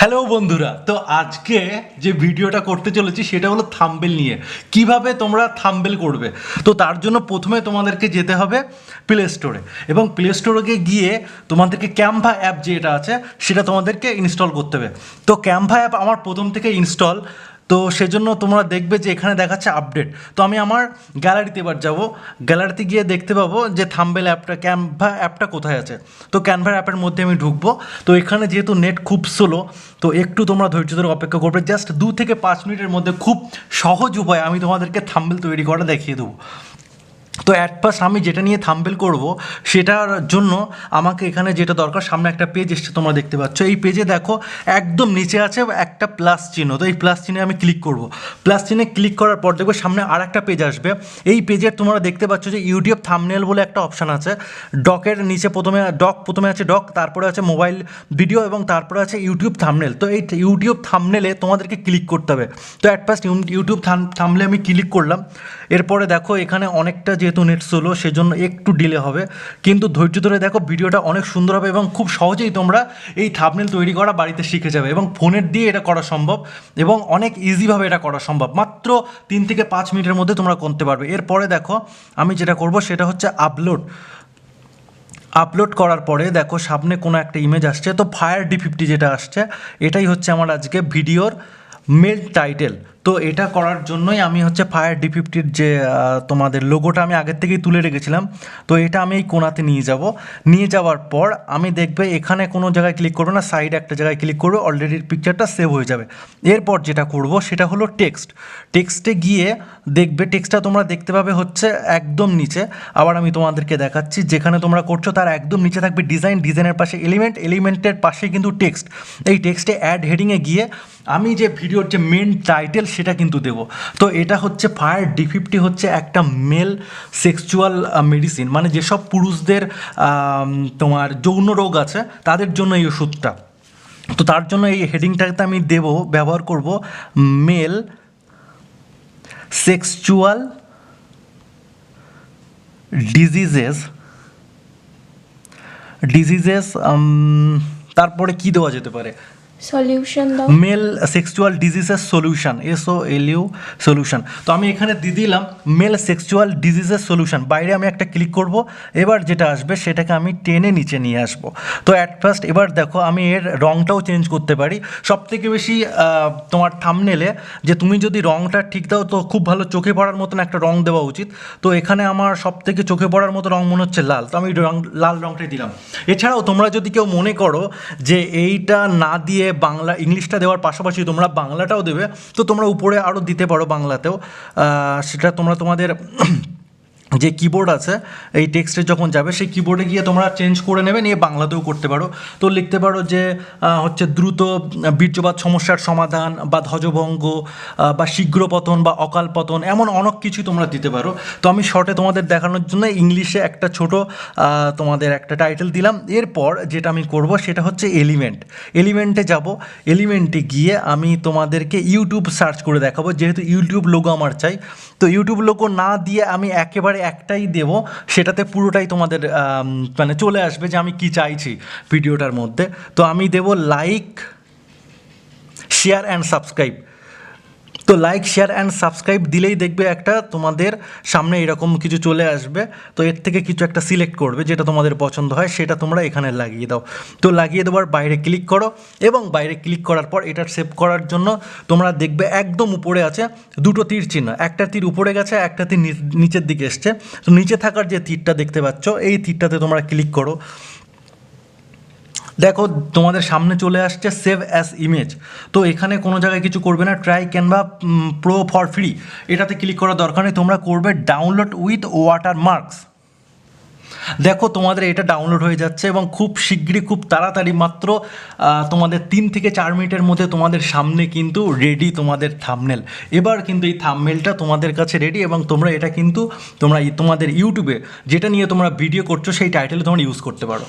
Hello বন্ধুরা। তো আজকে যে ভিডিওটা করতে চলেছি, সেটা হলো থাম্বেল নিয়ে। কীভাবে তোমরা থাম্বেল করবে? তো তার জন্য প্রথমে তোমাদেরকে যেতে হবে প্লে স্টোরে এবং প্লে স্টোরে গিয়ে তোমাদেরকে ক্যাম্ভা অ্যাপ যেটা আছে, সেটা তোমাদেরকে ইনস্টল করতে হবে। তো ক্যাম্ভা অ্যাপ আমার প্রথম থেকে ইনস্টল তো সেজন্য তোমরা দেখবে যে এখানে দেখাচ্ছে আপডেট তো আমি আমার গ্যালারিতে এবার যাব। গ্যালারিতে গিয়ে দেখতে পাবো যে থাম্বেল অ্যাপটা ক্যানভা অ্যাপটা কোথায় আছে। তো ক্যানভা অ্যাপের মধ্যে আমি ঢুকবো। তো এখানে যেহেতু নেট খুব স্লো তো একটু তোমরা ধৈর্য ধরে অপেক্ষা করবে। জাস্ট দু থেকে পাঁচ মিনিটের মধ্যে খুব সহজ উপায় আমি তোমাদেরকে থাম্বেল তৈরি করা দেখিয়ে দেবো। তো অ্যাট ফার্স্ট আমি যেটা নিয়ে থাম্বেল করব, সেটার জন্য আমাকে এখানে যেটা দরকার, সামনে একটা পেজ এসছে, তোমরা দেখতে পাচ্ছ। এই পেজে দেখো, একদম নিচে আছে একটা প্লাস চিহ্ন। তো এই প্লাস চিহ্নে আমি ক্লিক করব। প্লাস চিহ্নে ক্লিক করার পর দেখবে সামনে আর একটা পেজ আসবে। এই পেজের তোমরা দেখতে পাচ্ছ যে ইউটিউব থামনেল বলে একটা অপশান আছে। ডকের নিচে প্রথমে ডক প্রথমে আছে ডক তারপরে আছে মোবাইল ভিডিও এবং তারপরে আছে ইউটিউব থামনেল তো এই ইউটিউব থামনেলে তোমাদেরকে ক্লিক করতে হবে। তো অ্যাট ফার্স্ট ইউটিউব থামলে আমি ক্লিক করলাম। এরপরে দেখো এখানে অনেকটা যেহেতু নেট স্লো সেজন্য একটু ডিলে হবে। কিন্তু ধৈর্য ধরে দেখো, ভিডিওটা অনেক সুন্দর হবে এবং খুব সহজেই তোমরা এই থামনেল তৈরি করা বাড়িতে শিখে যাবে এবং ফোনের দিয়ে এটা করা সম্ভব এবং অনেক ইজিভাবে এটা করা সম্ভব। মাত্র তিন থেকে পাঁচ মিনিটের মধ্যে তোমরা করতে পারবে। এরপরে দেখো, আমি যেটা করব সেটা হচ্ছে আপলোড আপলোড করার পরে দেখো, সামনে কোনো একটা ইমেজ আসছে। তো ফায়ার ডি ফিফটি যেটা আসছে, এটাই হচ্ছে আমার আজকে ভিডিওর মেল টাইটেল তো এটা করার জন্যই আমি হচ্ছে ফায়ার ডি ফিফটির যে তোমাদের লোগোটা আমি আগের থেকেই তুলে রেখেছিলাম। তো এটা আমি এই কোনাতে নিয়ে যাব। নিয়ে যাওয়ার পর আমি দেখবে এখানে কোনো জায়গায় ক্লিক করব না সাইডে একটা জায়গায় ক্লিক করব অলরেডি পিকচারটা সেভ হয়ে যাবে। এরপর যেটা করব সেটা হলো টেক্সট টেক্সটে গিয়ে দেখবে টেক্সটটা তোমরা দেখতে পাবে হচ্ছে একদম নিচে। আবার আমি তোমাদেরকে দেখাচ্ছি, যেখানে তোমরা করছ তার একদম নিচে থাকবে ডিজাইন ডিজাইনের পাশে এলিমেন্ট এলিমেন্টের পাশে কিন্তু টেক্সট এই টেক্সটে অ্যাড হেডিংয়ে গিয়ে আমি যে ভিডিওর যে মেন টাইটেল সেটা কিন্তু দেবো। তো এটা হচ্ছে ফায়ার ডি ফিফটি হচ্ছে একটা মেল সেক্সুয়াল মেডিসিন মানে যেসব পুরুষদের তোমার যৌন রোগ আছে, তাদের জন্য এই ওষুধটা। তো তার জন্য এই হেডিংটাতে আমি দেব, ব্যবহার করব মেল সেক্সুয়াল ডিজিজেস ডিজিজেস তারপরে কি দেওয়া যেতে পারে? সলিউশন দাও। Male sexual diseases solution S O L U solution তো আমি এখানে দিয়ে দিলাম মেল সেক্সুয়াল ডিজিজেস সলিউশন বাইরে আমি একটা ক্লিক করব, এবার যেটা আসবে সেটাকে আমি টেনে নিচে নিয়ে আসব। তো অ্যাট ফার্স্ট এবার দেখো আমি এর রংটাও চেঞ্জ করতে পারি। সব থেকে বেশি তোমার থামনেলে যে তুমি যদি রংটা ঠিক দাও তো খুব ভালো চোখে পড়ার মতন একটা রং দেওয়া উচিত। তো এখানে আমার সব থেকে চোখে পড়ার মতো রং মনে হচ্ছে লাল। তো আমি রং, লাল রংটাই দিলাম। এছাড়াও তোমরা যদি কেউ মনে করো যে এইটা না দিয়ে বাংলা, ইংলিশটা দেওয়ার পাশাপাশি তোমরা বাংলাটাও দেবে। তো তোমরা উপরে আরও দিতে পারো বাংলাতেও। সেটা তোমরা তোমাদের যে কিবোর্ড আছে, এই টেক্সটে যখন যাবে, সেই কিবোর্ডে গিয়ে তোমরা চেঞ্জ করে নেবে, নিয়ে বাংলাতেও করতে পারো। তো লিখতে পারো যে হচ্ছে দ্রুত বীর্যপাত সমস্যার সমাধান বা ধ্বজভঙ্গ বা শীঘ্র পতন বা অকাল পতন, এমন অনেক কিছু তোমরা দিতে পারো। তো আমি শর্টে তোমাদের দেখানোর জন্য ইংলিশে একটা ছোট তোমাদের একটা টাইটেল দিলাম। এরপর যেটা আমি করব, সেটা হচ্ছে এলিমেন্ট এলিমেন্টে যাব। এলিমেন্টে গিয়ে আমি তোমাদেরকে ইউটিউব সার্চ করে দেখাবো। যেহেতু ইউটিউব লোগো আমার চাই। তো ইউটিউব লোগো না দিয়ে আমি একেবারে একটাই দেব, সেটাতে পুরোটাই তোমাদের মানে চলে আসবে যে আমি কি চাইছি ভিডিওটার মধ্যে। তো আমি দেব লাইক শেয়ার অ্যান্ড সাবস্ক্রাইব তো লাইক শেয়ার অ্যান্ড সাবস্ক্রাইব দিলেই দেখবে একটা তোমাদের সামনে এরকম কিছু চলে আসবে। তো এর থেকে কিছু একটা সিলেক্ট করবে যেটা তোমাদের পছন্দ হয়, সেটা তোমরা এখানে লাগিয়ে দাও। তো লাগিয়ে দেওয়ার বাইরে ক্লিক করো এবং বাইরে ক্লিক করার পর এটা সেভ করার জন্য তোমরা দেখবে একদম উপরে আছে দুটো তীর চিহ্ন। একটা তীর উপরে গেছে, একটা তীর নিচ- নিচের দিকে এসছে। তো নিচে থাকার যে তীরটা দেখতে পাচ্ছ, এই তীরটাতে তোমরা ক্লিক করো। দেখো, তোমাদের সামনে চলে আসছে সেভ অ্যাস ইমেজ তো এখানে কোনো জায়গায় কিছু করবে না try Canva Pro for free এটাতে ক্লিক করার দরকার নেই, তোমরা করবে ডাউনলোড উইথ ওয়াটার মার্কস দেখো, তোমাদের এটা ডাউনলোড হয়ে যাচ্ছে এবং খুব শীঘ্রই খুব তাড়াতাড়ি মাত্র তোমাদের তিন থেকে চার মিনিটের মধ্যে তোমাদের সামনে কিন্তু রেডি তোমাদের থামনেল এবার কিন্তু এই থামনেলটা তোমাদের কাছে রেডি এবং তোমরা এটা কিন্তু, তোমরা তোমাদের ইউটিউবে যেটা নিয়ে তোমরা ভিডিও করছ, সেই টাইটেলে তোমরা ইউজ করতে পারো।